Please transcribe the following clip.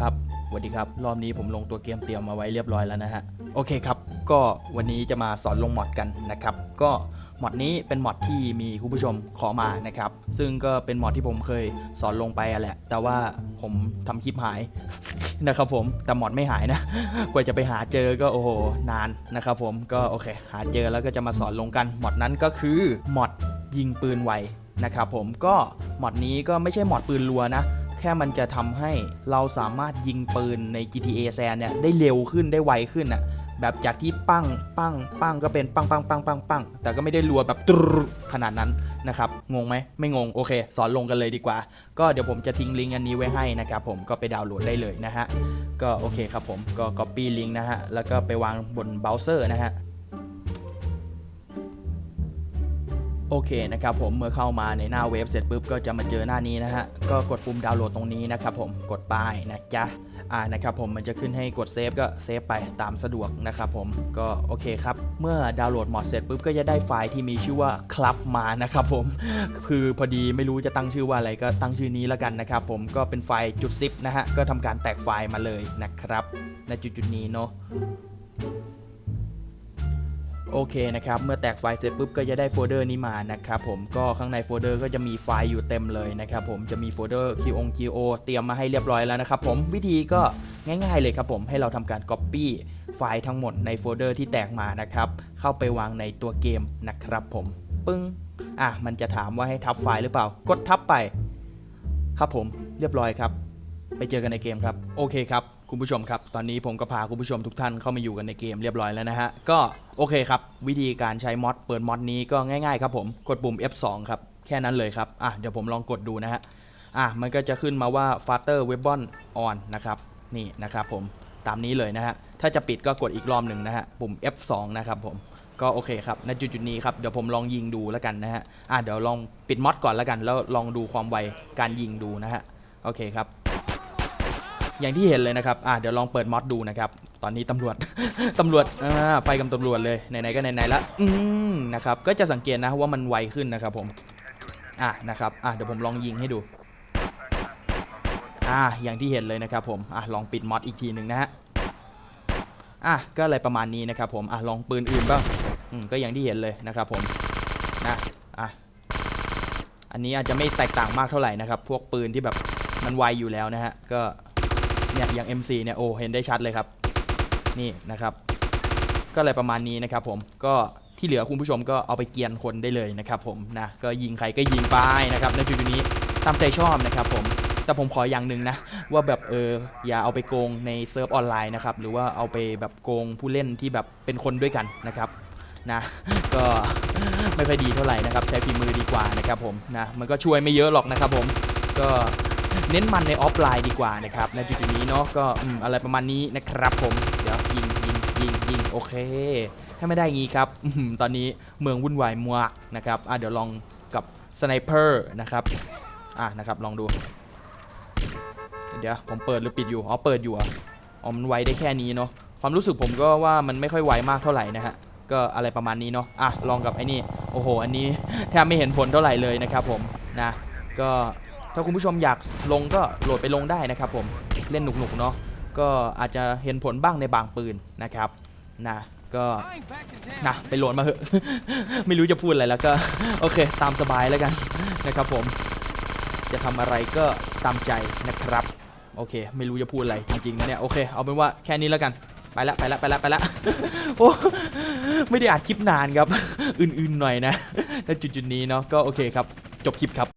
ครับสวัสดีครับ รอบนี้ผมลงตัวเกมเตรียมมาไว้เรียบร้อยแล้วนะฮะ โอเคครับ ก็วันนี้จะมาสอนลงมอดกันนะครับ ก็มอดนี้เป็นมอดที่มีคุณผู้ชมขอมานะครับ ซึ่งก็เป็นมอดที่ผมเคยสอนลงไปอะแหละ แต่ว่าผมทำคลิปหาย นะครับผม แต่มอดไม่หายนะ กว่าจะไปหาเจอก็โอ้โหนานนะครับผม ก็โอเค หาเจอแล้วก็จะมาสอนลงกันมอดนั้นก็คือมอดยิงปืนไวนะครับผม ก็มอดนี้ก็ไม่ใช่มอดปืนรัวนะ แค่มันจะทำให้เราสามารถยิงปืนใน GTA San เนี่ยได้เร็วขึ้นได้ไวขึ้นอะแบบจากที่ปั้งปั้งปั้งก็เป็นปั้งปั้งปั้งปั้งปั้งแต่ก็ไม่ได้รัวแบบตรขนาดนั้นนะครับ งงไหมไม่งง โอเค สอนลงกันเลยดีกว่า ก็เดี๋ยวผมจะทิ้งลิงก์อันนี้ไว้ให้นะครับผมก็ไปดาวน์โหลดได้เลยนะฮะ ก็โอเคครับผมก็ copy ลิงก์นะฮะ แล้วก็ไปวางบนเบราว์เซอร์นะฮะ โอเคนะครับผมเมื่อเข้ามาในหน้าเว็บเสร็จปุ๊บก็จะมาเจอหน้านี้นะฮะก็กดปุ่มดาวน์โหลดตรงนี้นะครับผมกดป้ายนะจ๊ะอ่านะครับผมมันจะขึ้นให้กดเซฟก็เซฟไปตามสะดวกนะครับผมก็โอเคครับเมื่อดาวน์โหลดหมดเสร็จปุ๊บก็จะได้ไฟล์ที่มีชื่อว่าคลับมานะครับผมคือพอดีไม่รู้จะตั้งชื่อว่าอะไรก็ตั้งชื่อนี้แล้วกันนะครับผมก็เป็นไฟล์จุดซิปนะฮะก็ทำการแตกไฟล์มาเลยนะครับณจุดจุดนี้เนาะ โอเคนะครับ เมื่อแตกไฟล์เสร็จปุ๊บก็จะได้โฟลเดอร์นี้มานะครับผมก็ข้างในโฟลเดอร์ก็จะมีไฟล์อยู่เต็มเลยนะครับผมจะมีโฟลเดอร์ q o q o เตรียมมาให้เรียบร้อยแล้วนะครับผมวิธีก็ง่ายๆเลยครับผมให้เราทำการ Copy ไฟล์ทั้งหมดในโฟลเดอร์ที่แตกมานะครับเข้าไปวางในตัวเกมนะครับผมปึ้งอะมันจะถามว่าให้ทับไฟล์หรือเปล่า กดทับไป ครับผมเรียบร้อยครับ ไปเจอกันในเกมครับ โอเคครับ คุณผู้ชมครับ ตอนนี้ผมก็พาคุณผู้ชมทุกท่านเข้ามาอยู่กันในเกมเรียบร้อยแล้วนะฮะ ก็โอเคครับ วิธีการใช้มอดเปิดมอดนี้ก็ง่ายๆครับผม กดปุ่ม F2 ครับ แค่นั้นเลยครับ อะ เดี๋ยวผมลองกดดูนะฮะ อะ มันก็จะขึ้นมาว่า Flutter Weapon On นะครับ นี่นะครับผม ตามนี้เลยนะฮะ ถ้าจะปิดก็กดอีกรอบหนึ่งนะฮะ ปุ่ม F2 นะครับผม ก็โอเคครับณจุดนี้ครับ เดี๋ยวผมลองยิงดูแล้วกันนะฮะ อะ เดี๋ยวลองปิดมอดก่อนแล้วกัน แล้วลองดูความไวการยิงดูนะฮะ โอเคครับ อย่างที่เห็นเลยนะครับอะเดี๋ยวลองเปิดมอดดูนะครับ ตอนนี้ตำรวจ ตำรวจอ่าไฟกับตำรวจเลยไหนๆก็ไหนๆละอืมนะครับก็จะสังเกตนะว่ามันไวขึ้นนะครับผมอะนะครับอะเดี๋ยวผมลองยิงให้ดูอะอย่างที่เห็นเลยนะครับผมอะลองปิดมอดอีกทีหนึ่งนะฮะอะก็อะไรประมาณนี้นะครับผมอะลองปืนอื่นบ้างอืมก็อย่างที่เห็นเลยนะครับผมนะอะอันนี้อาจจะไม่แตกต่างมากเท่าไหร่นะครับ พวกปืนที่แบบมันไวอยู่แล้วนะฮะก็ เนี่ยอย่าง MC เนี่ยโอ้เห็นได้ชัดเลยครับนี่นะครับ ก็อะไรประมาณนี้นะครับผมก็ที่เหลือคุณผู้ชมก็เอาไปเกียนคนได้เลยนะครับผมนะก็ยิงใครก็ยิงไปนะครับในจุดนี้ตามใจชอบนะครับผมแต่ผมขออย่างหนึ่งนะว่าแบบเอออย่าเอาไปโกงในเซิร์ฟออนไลน์นะครับหรือว่าเอาไปแบบโกงผู้เล่นที่แบบเป็นคนด้วยกันนะครับนะก็ไม่ค่อยดีเท่าไหร่นะครับใช้ฝีมือดีกว่านะครับผมนะมันก็ช่วยไม่เยอะหรอกนะครับผมก็ เน้นมันในออฟไลน์ดีกว่านะครับในจุดนี้เนาะก็อะไรประมาณนี้นะครับผมเดี๋ยวยิงยิงยิงยิงโอเค ถ้าไม่ได้งี้ครับตอนนี้เมืองวุ่นวายมากนะครับอะเดี๋ยวลองกับสไนเปอร์นะครับอะนะครับลองดู เดี๋ยวผมเปิดหรือปิดอยู่อ๋อเปิดอยู่อ๋อมันไวได้แค่นี้เนาะความรู้สึกผมก็ว่ามันไม่ค่อยไวมากเท่าไหร่นะฮะก็อะไรประมาณนี้เนาะอะลองกับไอ้นี่โอ้โห อันนี้แทบไม่เห็นผลเท่าไหร่เลยนะครับผมนะก็ ถ้าคุณผู้ชมอยากลงก็โหลดไปลงได้นะครับผมเล่นหนุกๆเนาะก็อาจจะเห็นผลบ้างในบางปืนนะครับนะก็นะไปโหลดมาเหอะไม่รู้จะพูดอะไรแล้วก็โอเค ตามสบายแล้วกันนะครับผมจะทำอะไรก็ตามใจนะครับโอเค ไม่รู้จะพูดอะไรจริงๆนะเนี่ยโอเคเอาเป็นว่าแค่นี้แล้วกันไปละไปละไปละไปละโอ้ไม่ได้อัดคลิปนานครับ อื่นๆหน่อยนะณจุดๆนี้เนาะก็โอเคครับ จบคลิปครับ